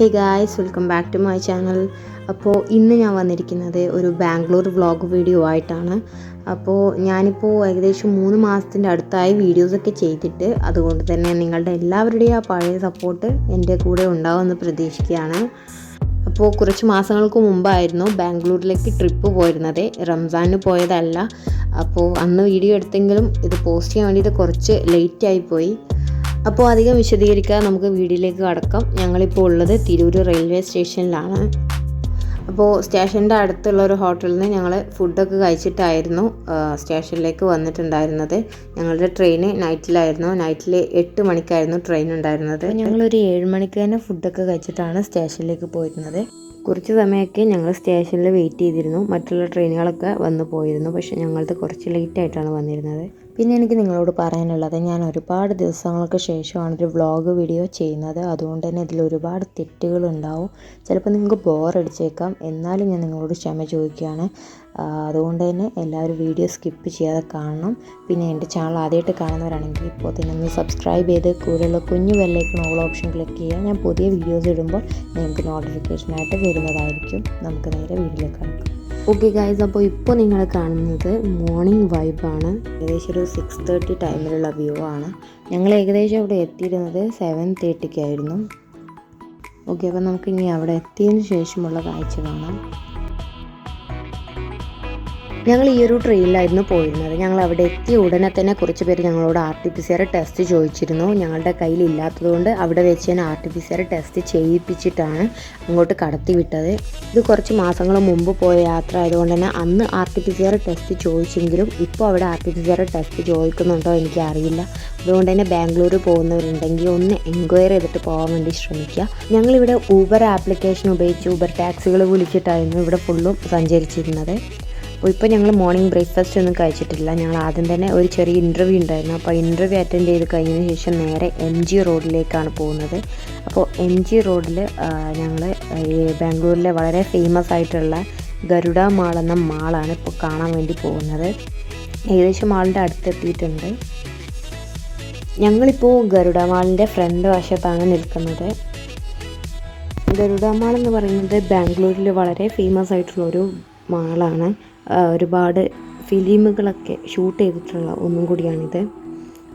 Hey guys welcome back to my channel അപ്പോൾ ഇന്ന് ഞാൻ വന്നിരിക്കുന്നത് ഒരു ബാംഗ്ലൂർ വ്ളോഗ് വീഡിയോ ആയിട്ടാണ്. അപ്പോൾ ഞാനിപ്പോൾ ഏകദേശം മൂന്ന് മാസത്തിന്റെ അടുത്തായി വീഡിയോസൊക്കെ ചെയ്തിട്ട് അതുകൊണ്ട് തന്നെ നിങ്ങളുടെ എല്ലാവരുടെയും ആ പഴയ സപ്പോർട്ട് എന്റെ കൂടെ ഉണ്ടാവുമെന്ന് പ്രതീക്ഷിക്കുകയാണ്. അപ്പോൾ കുറച്ച് മാസങ്ങൾക്ക് മുമ്പായിരുന്നു ബാംഗ്ലൂരിലേക്ക് ട്രിപ്പ് പോയിരുന്നത്. റംസാനിന് പോയതല്ല. അപ്പോൾ അന്ന് വീഡിയോ എടുത്തെങ്കിലും ഇത് പോസ്റ്റ് ചെയ്യാൻ വേണ്ടിയിട്ട് കുറച്ച് ലേറ്റ് ആയിപ്പോയി അപ്പോൾ അധികം വിശദീകരിക്കാതെ നമുക്ക് വീടിലേക്ക് കടക്കാം. ഞങ്ങളിപ്പോൾ ഉള്ളത് തിരൂർ റെയിൽവേ സ്റ്റേഷനിലാണ്. അപ്പോൾ സ്റ്റേഷന്റെ അടുത്തുള്ള ഒരു ഹോട്ടലിൽ നിന്ന് ഞങ്ങൾ ഫുഡൊക്കെ കഴിച്ചിട്ടായിരുന്നു സ്റ്റേഷനിലേക്ക് വന്നിട്ടുണ്ടായിരുന്നത്. ഞങ്ങളുടെ ട്രെയിൻ നൈറ്റിലായിരുന്നു. നൈറ്റിൽ എട്ട് മണിക്കായിരുന്നു ട്രെയിൻ ഉണ്ടായിരുന്നത്. ഞങ്ങളൊരു ഏഴ് മണിക്ക് തന്നെ ഫുഡൊക്കെ കഴിച്ചിട്ടാണ് സ്റ്റേഷനിലേക്ക് പോയിരുന്നത്. കുറച്ച് സമയമൊക്കെ ഞങ്ങൾ സ്റ്റേഷനിൽ വെയിറ്റ് ചെയ്തിരുന്നു. മറ്റുള്ള ട്രെയിനുകളൊക്കെ വന്നു പോയിരുന്നു. പക്ഷേ ഞങ്ങളത് കുറച്ച് ലേറ്റ് ആയിട്ടാണ് വന്നിരുന്നത്. പിന്നെ എനിക്ക് നിങ്ങളോട് പറയാനുള്ളത് ഞാൻ ഒരുപാട് ദിവസങ്ങൾക്ക് ശേഷമാണ് ഒരു വ്ളോഗ് വീഡിയോ ചെയ്യുന്നത്. അതുകൊണ്ട് തന്നെ ഇതിൽ ഒരുപാട് തെറ്റുകളുണ്ടാവും ചിലപ്പോൾ നിങ്ങൾക്ക് ബോറടിച്ചേക്കാം എന്നാലും ഞാൻ നിങ്ങളോട് ക്ഷമ ചോദിക്കുകയാണ്. അതുകൊണ്ട് തന്നെ എല്ലാവരും വീഡിയോ സ്കിപ്പ് ചെയ്യാതെ കാണണം. പിന്നെ എന്റെ ചാനൽ ആദ്യമായിട്ട് കാണുന്നവരാണെങ്കിൽ ഇപ്പോൾ തന്നെ ഒന്ന് സബ്സ്ക്രൈബ് ചെയ്ത് കൂടെയുള്ള കുഞ്ഞു ബെല്ലൈക്കൺ ഓൾ ഓപ്ഷൻ ക്ലിക്ക് ചെയ്യുക. ഞാൻ പുതിയ വീഡിയോസ് ഇടുമ്പോൾ നിങ്ങൾക്ക് നോട്ടിഫിക്കേഷനായിട്ട് വരുന്നതായിരിക്കും. നമുക്ക് നേരെ വീഡിയോയിലേക്ക് കിടക്കാം. ഓക്കെ ഗൈസ് അപ്പോൾ ഇപ്പോൾ നിങ്ങൾ കാണുന്നത് മോർണിംഗ് വൈബാണ് ഏകദേശം ഒരു സിക്സ് തേർട്ടി ടൈമിലുള്ള വ്യൂ ആണ്. ഞങ്ങൾ ഏകദേശം അവിടെ എത്തിയിരുന്നത് സെവൻ തേർട്ടിക്കായിരുന്നു ഓക്കെ അപ്പോൾ നമുക്ക് ഇനി അവിടെ എത്തിയതിന് ശേഷമുള്ള കാഴ്ച കാണാം. ഞങ്ങൾ ഈ ഒരു ട്രെയിനിലായിരുന്നു പോയിരുന്നത്. ഞങ്ങൾ അവിടെ എത്തിയ ഉടനെ തന്നെ കുറച്ച് പേര് ഞങ്ങളോട് R T P C R test ചോദിച്ചിരുന്നു. ഞങ്ങളുടെ കയ്യിൽ ഇല്ലാത്തതുകൊണ്ട് അവിടെ വെച്ച് തന്നെ R T P C R test ചെയ്യിപ്പിച്ചിട്ടാണ് അങ്ങോട്ട് കടത്തി വിട്ടത് ഇത് കുറച്ച് മാസങ്ങൾ മുമ്പ് പോയ യാത്ര ആയതുകൊണ്ട് തന്നെ അന്ന് R T P C R test ചോദിച്ചെങ്കിലും ഇപ്പോൾ അവിടെ R T P C R test ചോദിക്കുന്നുണ്ടോ എനിക്ക് അറിയില്ല അതുകൊണ്ട് തന്നെ ബാംഗ്ലൂർ പോകുന്നവരുണ്ടെങ്കിൽ ഒന്ന് എൻക്വയറി ചെയ്തിട്ട് പോകാൻ വേണ്ടി ശ്രമിക്കുക. ഞങ്ങളിവിടെ ഊബർ ആപ്ലിക്കേഷൻ ഉപയോഗിച്ച് ഊബർ ടാക്സികൾ വിളിച്ചിട്ടായിരുന്നു ഇവിടെ ഫുള്ളും സഞ്ചരിച്ചിരുന്നത്. അപ്പോൾ ഇപ്പോൾ ഞങ്ങൾ മോർണിംഗ് ബ്രേക്ക്ഫാസ്റ്റ് ഒന്നും കഴിച്ചിട്ടില്ല. ഞങ്ങൾ ആദ്യം തന്നെ ഒരു ചെറിയ ഇന്റർവ്യൂ ഉണ്ടായിരുന്നു. അപ്പോൾ ഇന്റർവ്യൂ അറ്റൻഡ് ചെയ്ത് കഴിഞ്ഞതിന് ശേഷം നേരെ എം ജി റോഡിലേക്കാണ് പോകുന്നത്. അപ്പോൾ എം ജി റോഡിൽ ഞങ്ങൾ ബാംഗ്ലൂരിലെ വളരെ ഫേമസ് ആയിട്ടുള്ള ഗരുഡ മാൾ എന്ന മാളാണ് ഇപ്പോൾ കാണാൻ വേണ്ടി പോകുന്നത്. ഏകദേശം മാളിന്റെ അടുത്തെത്തിയിട്ടുണ്ട്. ഞങ്ങളിപ്പോൾ ഗരുഡ മാളിന്റെ ഫ്രണ്ട് വശത്താണ് നിൽക്കുന്നത്. ഗരുഡ മാൾ എന്ന് പറയുന്നത് ബാംഗ്ലൂരിൽ വളരെ ഫേമസ് ആയിട്ടുള്ള ഒരു മാളാണ്. ഒരുപാട് ഫിലിമുകളൊക്കെ ഷൂട്ട് ചെയ്തിട്ടുള്ള ഒന്നും കൂടിയാണിത്.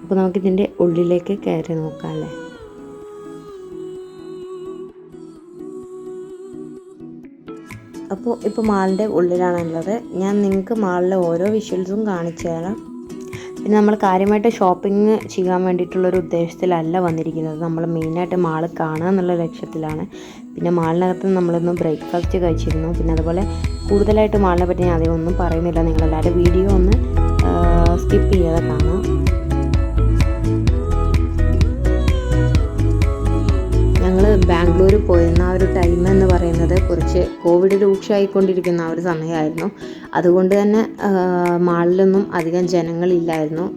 അപ്പോൾ നമുക്കിതിന്റെ ഉള്ളിലേക്ക് കയറി നോക്കാം അല്ലേ? അപ്പോൾ ഇപ്പോൾ മാളിന്റെ ഉള്ളിലാണുള്ളത്. ഞാൻ നിങ്ങൾക്ക് മാളിലെ ഓരോ വിഷ്വൽസും കാണിച്ചു തരാം. പിന്നെ നമ്മൾ കാര്യമായിട്ട് ഷോപ്പിംഗ് ചെയ്യാൻ വേണ്ടിയിട്ടുള്ളൊരു ഉദ്ദേശത്തിലല്ല വന്നിരിക്കുന്നത്. നമ്മൾ മെയിനായിട്ട് മാൾ കാണുക എന്നുള്ള ലക്ഷ്യത്തിലാണ്. പിന്നെ മാളിനകത്ത് നമ്മളൊന്ന് ബ്രേക്ക്ഫാസ്റ്റ് കഴിച്ചിരുന്നു. പിന്നെ അതുപോലെ കൂടുതലായിട്ട് മാളിനെ പറ്റി ഞാൻ അധികം ഒന്നും പറയുന്നില്ല. നിങ്ങളെല്ലാവരും വീഡിയോ ഒന്ന് സ്കിപ്പ് ചെയ്യാതെ കാണാം. ഞങ്ങൾ ബാംഗ്ലൂർ പോയിരുന്ന ആ ഒരു ടൈം എന്ന് പറയുന്നത് കുറച്ച് കോവിഡ് രൂക്ഷമായിക്കൊണ്ടിരിക്കുന്ന ആ ഒരു സമയമായിരുന്നു. അതുകൊണ്ട് തന്നെ മാളിലൊന്നും അധികം ജനങ്ങളില്ലായിരുന്നു.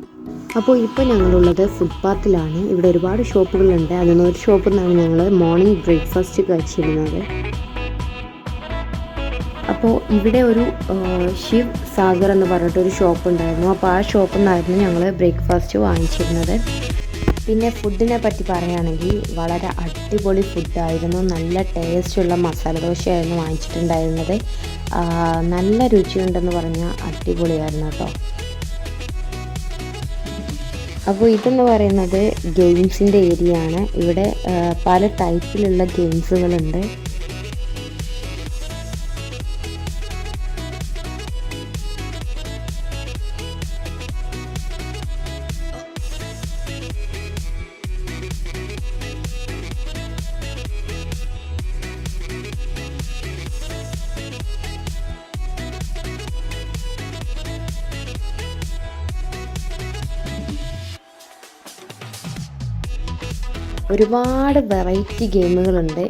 അപ്പോൾ ഇപ്പോൾ ഞങ്ങളുള്ളത് ഫുട്പാത്തിലാണ് ഇവിടെ ഒരുപാട് ഷോപ്പുകളുണ്ട്. അതിൽ ഒരു ഷോപ്പിൽ നിന്നാണ് ഞങ്ങൾ മോർണിംഗ് ബ്രേക്ക്ഫാസ്റ്റ് കഴിച്ചിരുന്നത്. അപ്പോൾ ഇവിടെ ഒരു ശിവ് സാഗർ എന്ന് പറഞ്ഞിട്ടൊരു ഷോപ്പ് ഉണ്ടായിരുന്നു. അപ്പോൾ ആ ഷോപ്പിൽ നിന്നായിരുന്നു ഞങ്ങൾ ബ്രേക്ക്ഫാസ്റ്റ് വാങ്ങിച്ചിരുന്നത്. പിന്നെ ഫുഡിനെ പറ്റി പറയുകയാണെങ്കിൽ വളരെ അടിപൊളി ഫുഡായിരുന്നു നല്ല ടേസ്റ്റുള്ള മസാല ദോശയായിരുന്നു വാങ്ങിച്ചിട്ടുണ്ടായിരുന്നത്. നല്ല രുചിയുണ്ടെന്ന് പറഞ്ഞാൽ അടിപൊളിയായിരുന്നു കേട്ടോ. അപ്പോൾ ഇതെന്ന് പറയുന്നത് ഗെയിംസിന്റെ ഏരിയ ആണ് ഇവിടെ പല ടൈപ്പിലുള്ള ഗെയിംസുകളുണ്ട്. ഒരുപാട് വെറൈറ്റി ഗെയിമുകളുണ്ട്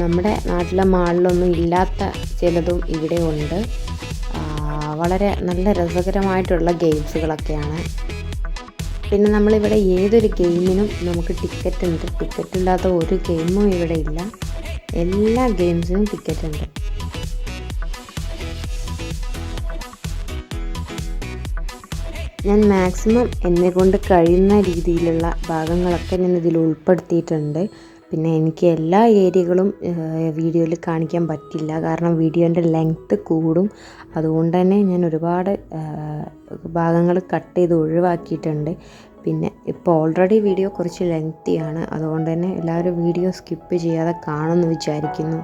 നമ്മുടെ നാട്ടിലെ മാളിലൊന്നും ഇല്ലാത്ത ചിലതും ഇവിടെ ഉണ്ട്. വളരെ നല്ല രസകരമായിട്ടുള്ള ഗെയിംസുകളൊക്കെയാണ് പിന്നെ നമ്മളിവിടെ ഏതൊരു ഗെയിമിനും നമുക്ക് ടിക്കറ്റ് ഉണ്ട്. ടിക്കറ്റ് ഇല്ലാത്ത ഒരു ഗെയിമും ഇവിടെ ഇല്ല. എല്ലാ ഗെയിംസിനും ടിക്കറ്റ് ഉണ്ട്. ഞാൻ മാക്സിമം എന്നെ കൊണ്ട് കഴിയുന്ന രീതിയിലുള്ള ഭാഗങ്ങളൊക്കെ ഞാൻ ഇതിൽ ഉൾപ്പെടുത്തിയിട്ടുണ്ട്. പിന്നെ എനിക്ക് എല്ലാ ഏരിയകളും വീഡിയോയിൽ കാണിക്കാൻ പറ്റില്ല. കാരണം വീഡിയോന്റെ ലെങ്ത്ത് കൂടും. അതുകൊണ്ട് തന്നെ ഞാൻ ഒരുപാട് ഭാഗങ്ങൾ കട്ട് ചെയ്ത് ഒഴിവാക്കിയിട്ടുണ്ട്. പിന്നെ ഇപ്പോൾ ഓൾറെഡി വീഡിയോ കുറച്ച് ലെങ്തിയാണ് അതുകൊണ്ട് തന്നെ എല്ലാവരും വീഡിയോ സ്കിപ്പ് ചെയ്യാതെ കാണുമെന്ന് വിചാരിക്കുന്നു.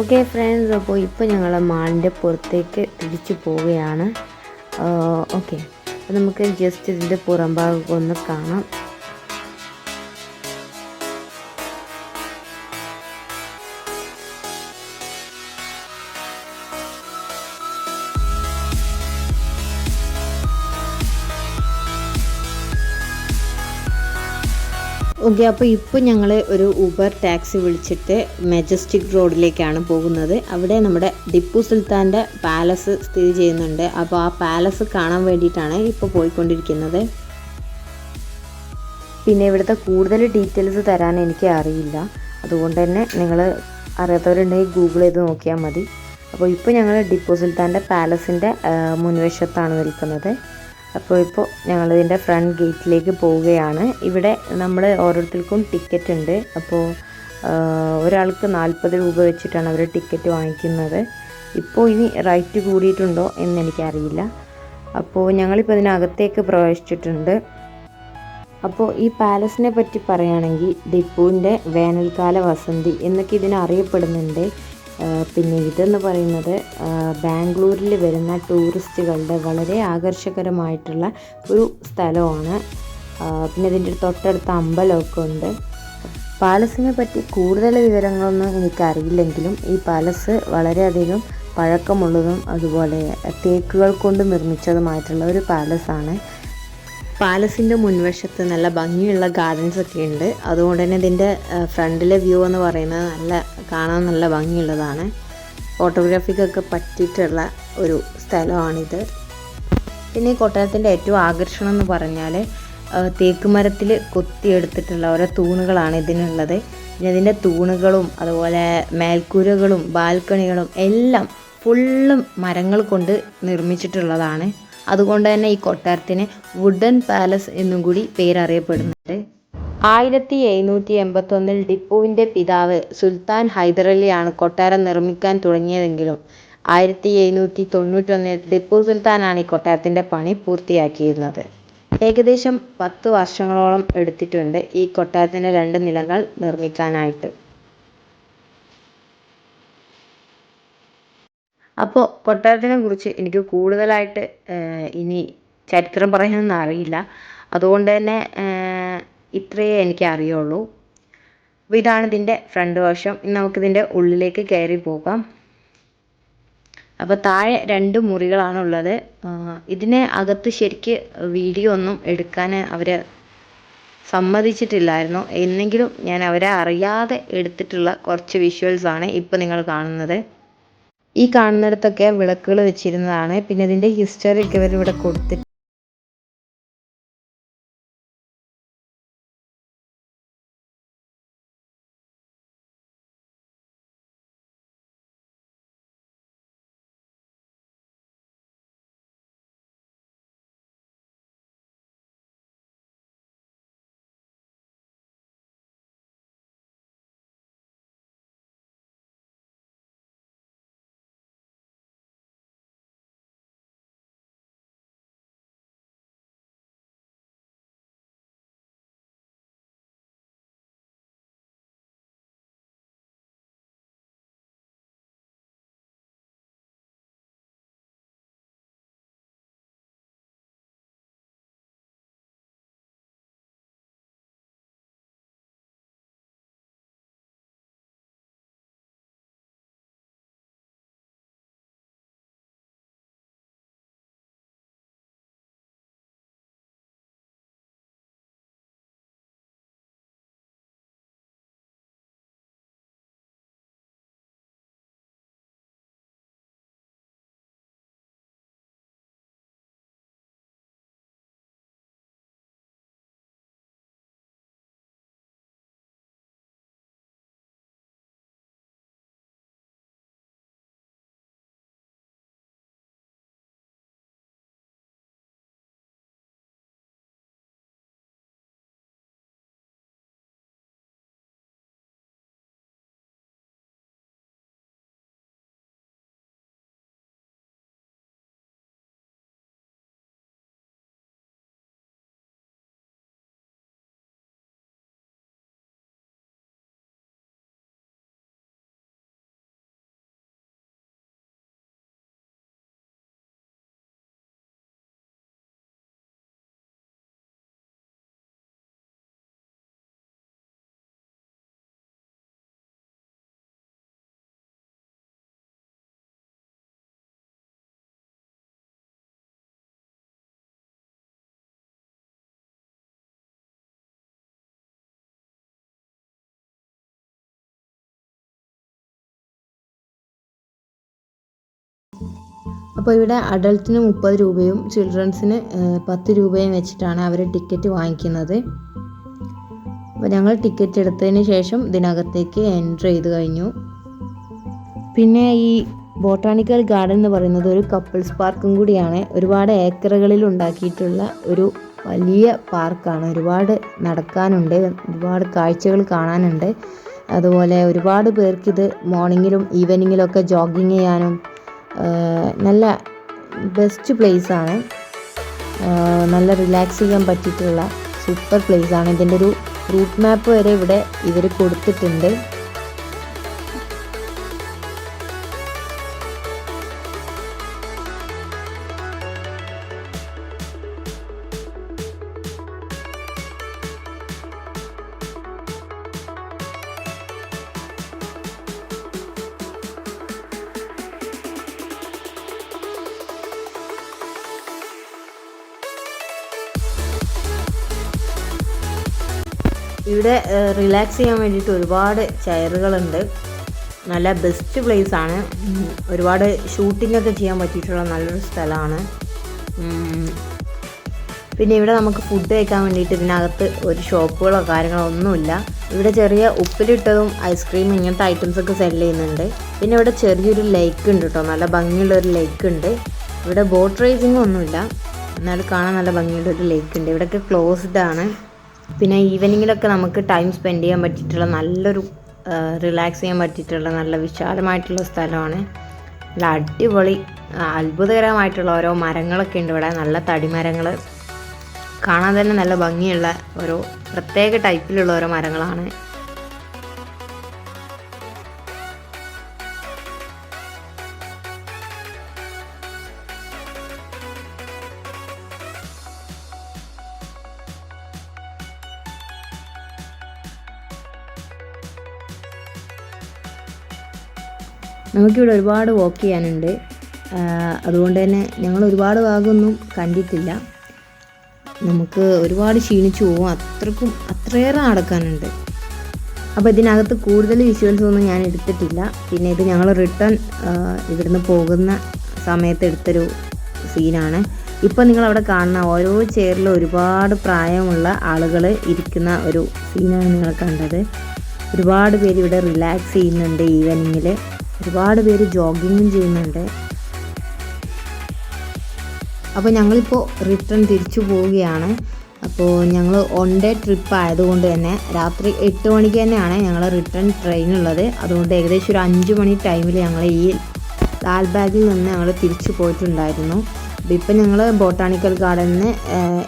ഓക്കെ ഫ്രണ്ട്സ് അപ്പോൾ ഇപ്പോൾ ഞങ്ങൾ മാളിന്റെ പുറത്തേക്ക് തിരിച്ചു പോവുകയാണ്. ഓക്കെ അപ്പോൾ നമുക്ക് ജസ്റ്റ് ഇതിന്റെ പുറം ഭാഗമൊക്കെ ഒന്ന് കാണാം. ഓക്കെ അപ്പോൾ ഇപ്പോൾ ഞങ്ങൾ ഒരു ഊബർ ടാക്സി വിളിച്ചിട്ട് മെജസ്റ്റിക് റോഡിലേക്കാണ് പോകുന്നത്. അവിടെ നമ്മുടെ ടിപ്പു സുൽത്താന്റെ പാലസ് സ്ഥിതി ചെയ്യുന്നുണ്ട്. അപ്പോൾ ആ പാലസ് കാണാൻ വേണ്ടിയിട്ടാണ് ഇപ്പോൾ പോയിക്കൊണ്ടിരിക്കുന്നത്. പിന്നെ ഇവിടുത്തെ കൂടുതൽ ഡീറ്റെയിൽസ് തരാൻ എനിക്ക് അറിയില്ല. അതുകൊണ്ട് തന്നെ നിങ്ങൾ അറിയാത്തവരുണ്ടെങ്കിൽ ഗൂഗിൾ ചെയ്ത് നോക്കിയാൽ മതി. അപ്പോൾ ഇപ്പോൾ ഞങ്ങൾ ടിപ്പു സുൽത്താന്റെ പാലസിന്റെ മുൻവശത്താണ് നിൽക്കുന്നത്. അപ്പോൾ ഇപ്പോൾ ഞങ്ങളിതിന്റെ ഫ്രണ്ട് ഗേറ്റിലേക്ക് പോവുകയാണ്. ഇവിടെ നമ്മൾ ഓരോരുത്തർക്കും ടിക്കറ്റ് ഉണ്ട്. അപ്പോൾ ഒരാൾക്ക് നാൽപ്പത് രൂപ വെച്ചിട്ടാണ് അവർ ടിക്കറ്റ് വാങ്ങിക്കുന്നത്. ഇപ്പോൾ ഇനി റൈറ്റ് കൂടിയിട്ടുണ്ടോ എന്ന് എനിക്കറിയില്ല അപ്പോൾ ഞങ്ങളിപ്പോൾ ഇതിനകത്തേക്ക് പ്രവേശിച്ചിട്ടുണ്ട്. അപ്പോൾ ഈ പാലസിനെ പറ്റി പറയുകയാണെങ്കിൽ ടിപ്പുവിന്റെ വേനൽക്കാല വസന്തി എന്നൊക്കെ ഇതിനെ അറിയപ്പെടുന്നുണ്ട്. പിന്നെ ഇതെന്ന് പറയുന്നത് ബാംഗ്ലൂരിൽ വരുന്ന ടൂറിസ്റ്റുകളുടെ വളരെ ആകർഷകരമായിട്ടുള്ള ഒരു സ്ഥലമാണ്. പിന്നെ ഇതിന്റെ തൊട്ടടുത്ത അമ്പലമൊക്കെ ഉണ്ട്. പാലസിനെ പറ്റി കൂടുതൽ വിവരങ്ങളൊന്നും എനിക്കറിയില്ലെങ്കിലും ഈ പാലസ് വളരെയധികം പഴക്കമുള്ളതും അതുപോലെ തേക്കുകൾ കൊണ്ട് നിർമ്മിച്ചതുമായിട്ടുള്ള ഒരു പാലസാണ്. പാലസിന്റെ മുൻവശത്ത് നല്ല ഭംഗിയുള്ള ഗാർഡൻസ് ഒക്കെ ഉണ്ട്. അതുകൊണ്ട് തന്നെ ഇതിന്റെ ഫ്രണ്ടിലെ വ്യൂ എന്ന് പറയുന്നത് നല്ല കാണാൻ നല്ല ഭംഗിയുള്ളതാണ്. ഫോട്ടോഗ്രാഫിക്കൊക്കെ പറ്റിയിട്ടുള്ള ഒരു സ്ഥലമാണിത്. പിന്നെ ഈ കൊട്ടാരത്തിന്റെ ഏറ്റവും ആകർഷണം എന്ന് പറഞ്ഞാൽ തേക്ക് മരത്തിൽ കൊത്തിയെടുത്തിട്ടുള്ള ഓരോ തൂണുകളാണ് ഇതിനുള്ളത്. പിന്നെ ഇതിന്റെ തൂണുകളും അതുപോലെ മേൽക്കൂരകളും ബാൽക്കണികളും എല്ലാം ഫുള്ളും മരങ്ങൾ കൊണ്ട് നിർമ്മിച്ചിട്ടുള്ളതാണ്. അതുകൊണ്ട് തന്നെ ഈ കൊട്ടാരത്തിന് വുഡൻ പാലസ് എന്നും കൂടി പേരറിയപ്പെടുന്നുണ്ട്. ആയിരത്തി എഴുന്നൂറ്റി എൺപത്തൊന്നിൽ ടിപ്പുവിന്റെ പിതാവ് സുൽത്താൻ ഹൈദരലിയാണ് കൊട്ടാരം നിർമ്മിക്കാൻ തുടങ്ങിയതെങ്കിലും ആയിരത്തി എഴുന്നൂറ്റി തൊണ്ണൂറ്റൊന്നിൽ ടിപ്പു സുൽത്താനാണ് ഈ കൊട്ടാരത്തിന്റെ പണി പൂർത്തിയാക്കിയിരുന്നത്. ഏകദേശം പത്ത് വർഷങ്ങളോളം എടുത്തിട്ടുണ്ട് ഈ കൊട്ടാരത്തിന്റെ രണ്ട് നിലകൾ നിർമ്മിക്കാനായിട്ട്. അപ്പോൾ കൊട്ടാരത്തിനെ കുറിച്ച് എനിക്ക് കൂടുതലായിട്ട് ഇനി ചരിത്രം പറയാനൊന്നും അറിയില്ല. അതുകൊണ്ട് തന്നെ ഇത്രയേ എനിക്ക് അറിയുള്ളൂ. അപ്പോൾ ഇതാണ് ഇതിന്റെ ഫ്രണ്ട് വശം. ഇനി നമുക്കിതിന്റെ ഉള്ളിലേക്ക് കയറി പോകാം. അപ്പോൾ താഴെ രണ്ട് മുറികളാണുള്ളത്. ഇതിനെ അകത്ത് ശരിക്ക് വീഡിയോ ഒന്നും എടുക്കാൻ അവർ സമ്മതിച്ചിട്ടില്ലായിരുന്നു. എന്നെങ്കിലും ഞാൻ അവരെ അറിയാതെ എടുത്തിട്ടുള്ള കുറച്ച് വിഷ്വൽസാണ് ഇപ്പോൾ നിങ്ങൾ കാണുന്നത്. ഈ കാണുന്നിടത്തൊക്കെ വിളക്കുകൾ വെച്ചിരുന്നതാണ്. പിന്നെ ഇതിന്റെ ഹിസ്റ്ററി ഒക്കെ ഇവർ ഇവിടെ കൊടുത്തിട്ട് അപ്പോൾ ഇവിടെ അഡൾട്ടിന് മുപ്പത് രൂപയും ചിൽഡ്രൻസിന് പത്ത് രൂപയും വെച്ചിട്ടാണ് അവർ ടിക്കറ്റ് വാങ്ങിക്കുന്നത്. അപ്പോൾ ഞങ്ങൾ ടിക്കറ്റ് എടുത്തതിന് ശേഷം ഇതിനകത്തേക്ക് എൻട്രി ചെയ്ത് കഴിഞ്ഞു. പിന്നെ ഈ ബോട്ടാണിക്കൽ ഗാർഡൻ എന്ന് പറയുന്നത് ഒരു കപ്പിൾസ് പാർക്കും കൂടിയാണ്. ഒരുപാട് ഏക്കറുകളിൽ ഉണ്ടാക്കിയിട്ടുള്ള ഒരു വലിയ പാർക്കാണ്. ഒരുപാട് നടക്കാനുണ്ട് ഒരുപാട് കാഴ്ചകൾ കാണാനുണ്ട്. അതുപോലെ ഒരുപാട് പേർക്കിത് മോർണിംഗിലും ഈവനിങ്ങിലും ഒക്കെ ജോഗിങ് ചെയ്യാനും നല്ല ബെസ്റ്റ് ആണ്. നല്ല റിലാക്സ് ചെയ്യാൻ പറ്റിയിട്ടുള്ള സൂപ്പർ ആണ്. ഇതിന്റെ ഒരു റൂട്ട് മാപ്പ് വരെ ഇവിടെ ഇവർ കൊടുത്തിട്ടുണ്ട്. ഇവിടെ റിലാക്സ് ചെയ്യാൻ വേണ്ടിയിട്ട് ഒരുപാട് ചെയറുകളുണ്ട്. നല്ല ബെസ്റ്റ് പ്ലേസ് ആണ്. ഒരുപാട് ഷൂട്ടിങ്ങൊക്കെ ചെയ്യാൻ പറ്റിയിട്ടുള്ള നല്ലൊരു സ്ഥലമാണ്. പിന്നെ ഇവിടെ നമുക്ക് ഫുഡ് കഴിക്കാൻ വേണ്ടിയിട്ട് ഇതിനകത്ത് ഒരു ഷോപ്പുകളോ കാര്യങ്ങളോ ഒന്നുമില്ല. ഇവിടെ ചെറിയ ഉപ്പിലിട്ടതും ഐസ്ക്രീം ഇങ്ങനത്തെ ഐറ്റംസ് ഒക്കെ സെൽ ചെയ്യുന്നുണ്ട്. പിന്നെ ഇവിടെ ചെറിയൊരു ലേക്ക് ഉണ്ട് കേട്ടോ നല്ല ഭംഗിയുള്ള ഒരു ലേക്ക് ഉണ്ട്. ഇവിടെ ബോട്ട് റേസിംഗ് ഒന്നുമില്ല. എന്നാലും കാണാൻ നല്ല ഭംഗിയുള്ള ഒരു ലേക്ക് ഉണ്ട്. ഇവിടെയൊക്കെ ക്ലോസ്ഡ് ആണ്. പിന്നെ ഈവനിങ്ങിലൊക്കെ നമുക്ക് ടൈം സ്പെൻഡ് ചെയ്യാൻ പറ്റിയിട്ടുള്ള നല്ലൊരു റിലാക്സ് ചെയ്യാൻ പറ്റിയിട്ടുള്ള നല്ല വിശാലമായിട്ടുള്ള സ്ഥലമാണ്. നല്ല അടിപൊളി അത്ഭുതകരമായിട്ടുള്ള ഓരോ മരങ്ങളൊക്കെ ഉണ്ട് ഇവിടെ. നല്ല തടിമരങ്ങൾ കാണാൻ തന്നെ നല്ല ഭംഗിയുള്ള ഓരോ പ്രത്യേക ടൈപ്പിലുള്ള ഓരോ മരങ്ങളാണ്. നമുക്കിവിടെ ഒരുപാട് വോക്ക് ചെയ്യാനുണ്ട്. അതുകൊണ്ട് തന്നെ ഞങ്ങൾ ഒരുപാട് ഭാഗമൊന്നും കണ്ടിട്ടില്ല. നമുക്ക് ഒരുപാട് ക്ഷീണിച്ചു പോകും. അത്രക്കും അത്രയേറെ നടക്കാനുണ്ട്. അപ്പോൾ ഇതിനകത്ത് കൂടുതൽ വിഷ്വൽസ് ഒന്നും ഞാൻ എടുത്തിട്ടില്ല. പിന്നെ ഇത് ഞങ്ങൾ റിട്ടേൺ ഇവിടുന്ന് പോകുന്ന സമയത്ത് എടുത്തൊരു സീനാണ് ഇപ്പോൾ നിങ്ങൾ അവിടെ കാണുന്ന ഓരോ ചെയറിലും ഒരുപാട് പ്രായമുള്ള ആളുകൾ ഇരിക്കുന്ന ഒരു സീനാണ് നിങ്ങൾ കണ്ടത്. ഒരുപാട് പേര് ഇവിടെ റിലാക്സ് ചെയ്യുന്നുണ്ട് ഈവനിങ്ങിൽ ഒരുപാട് പേര് ജോഗിങ്ങും ചെയ്യുന്നുണ്ട്. അപ്പോൾ ഞങ്ങളിപ്പോൾ റിട്ടേൺ തിരിച്ചു പോവുകയാണ്. അപ്പോൾ ഞങ്ങൾ വൺ ഡേ ട്രിപ്പ് ആയതുകൊണ്ട് തന്നെ രാത്രി എട്ട് മണിക്ക് തന്നെയാണ് ഞങ്ങൾ റിട്ടേൺ ട്രെയിൻ ഉള്ളത്. അതുകൊണ്ട് ഏകദേശം ഒരു അഞ്ച് മണി ടൈമിൽ ഞങ്ങൾ ഈ ലാൽബാഗിൽ നിന്ന് ഞങ്ങൾ തിരിച്ചു പോയിട്ടുണ്ടായിരുന്നു. അപ്പോൾ ഇപ്പം ഞങ്ങൾ ബോട്ടാണിക്കൽ ഗാർഡനിൽ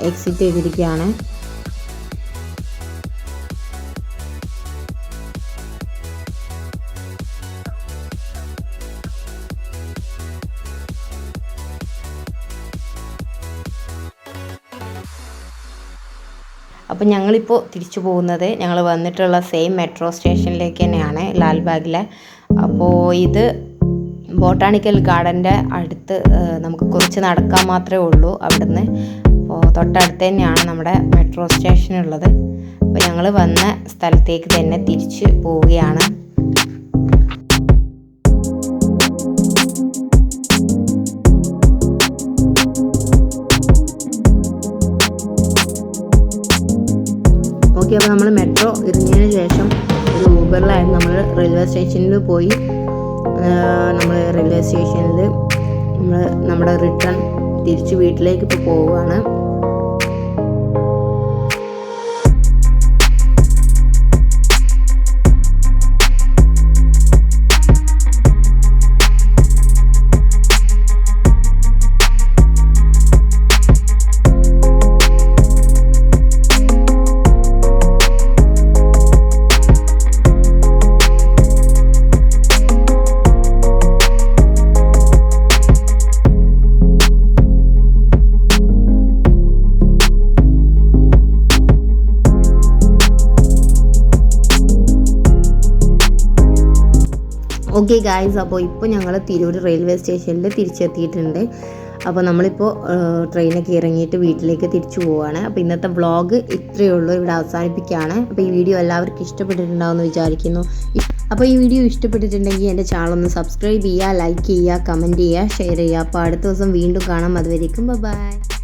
എക്സിറ്റ് ചെയ്തിരിക്കുകയാണ്. അപ്പോൾ ഞങ്ങളിപ്പോൾ തിരിച്ചു പോകുന്നത് ഞങ്ങൾ വന്നിട്ടുള്ള സെയിം മെട്രോ സ്റ്റേഷനിലേക്ക് തന്നെയാണ് ലാൽബാഗിലെ. അപ്പോൾ ഇത് ബോട്ടാണിക്കൽ ഗാർഡന്റെ അടുത്ത് നമുക്ക് കുറച്ച് നടക്കാൻ മാത്രമേ ഉള്ളൂ അവിടുന്ന്. അപ്പോൾ തൊട്ടടുത്ത് തന്നെയാണ് നമ്മുടെ മെട്രോ സ്റ്റേഷൻ ഉള്ളത്. അപ്പോൾ ഞങ്ങൾ വന്ന സ്ഥലത്തേക്ക് തന്നെ തിരിച്ച് പോവുകയാണ്. അപ്പോൾ നമ്മൾ മെട്രോ ഇറങ്ങിയതിന് ശേഷം ഒരു ഊബറിലായിരുന്നു. നമ്മൾ റെയിൽവേ സ്റ്റേഷനിൽ പോയി. നമ്മൾ റെയിൽവേ സ്റ്റേഷനിൽ നമ്മൾ നമ്മുടെ റിട്ടേൺ തിരിച്ച് വീട്ടിലേക്ക് ഇപ്പോൾ പോവുകയാണ്. ഓക്കെ ഗായ്സ് അപ്പോൾ ഇപ്പോൾ ഞങ്ങൾ തിരൂർ റെയിൽവേ സ്റ്റേഷനിൽ തിരിച്ചെത്തിയിട്ടുണ്ട്. അപ്പോൾ നമ്മളിപ്പോൾ ട്രെയിനൊക്കെ ഇറങ്ങിയിട്ട് വീട്ടിലേക്ക് തിരിച്ചു പോവുകയാണ് അപ്പോൾ ഇന്നത്തെ വ്ളോഗ് ഇത്രയേ ഉള്ളൂ. ഇവിടെ അവസാനിപ്പിക്കുകയാണ്. അപ്പോൾ ഈ വീഡിയോ എല്ലാവർക്കും ഇഷ്ടപ്പെട്ടിട്ടുണ്ടാവുമെന്ന് വിചാരിക്കുന്നു. അപ്പോൾ ഈ വീഡിയോ ഇഷ്ടപ്പെട്ടിട്ടുണ്ടെങ്കിൽ എന്റെ ചാനൽ ഒന്ന് സബ്സ്ക്രൈബ് ചെയ്യുക ലൈക്ക് ചെയ്യുക കമന്റ് ചെയ്യുക ഷെയർ ചെയ്യുക. അപ്പോൾ അടുത്ത ദിവസം വീണ്ടും കാണാം. അതുവരേക്കും ബൈ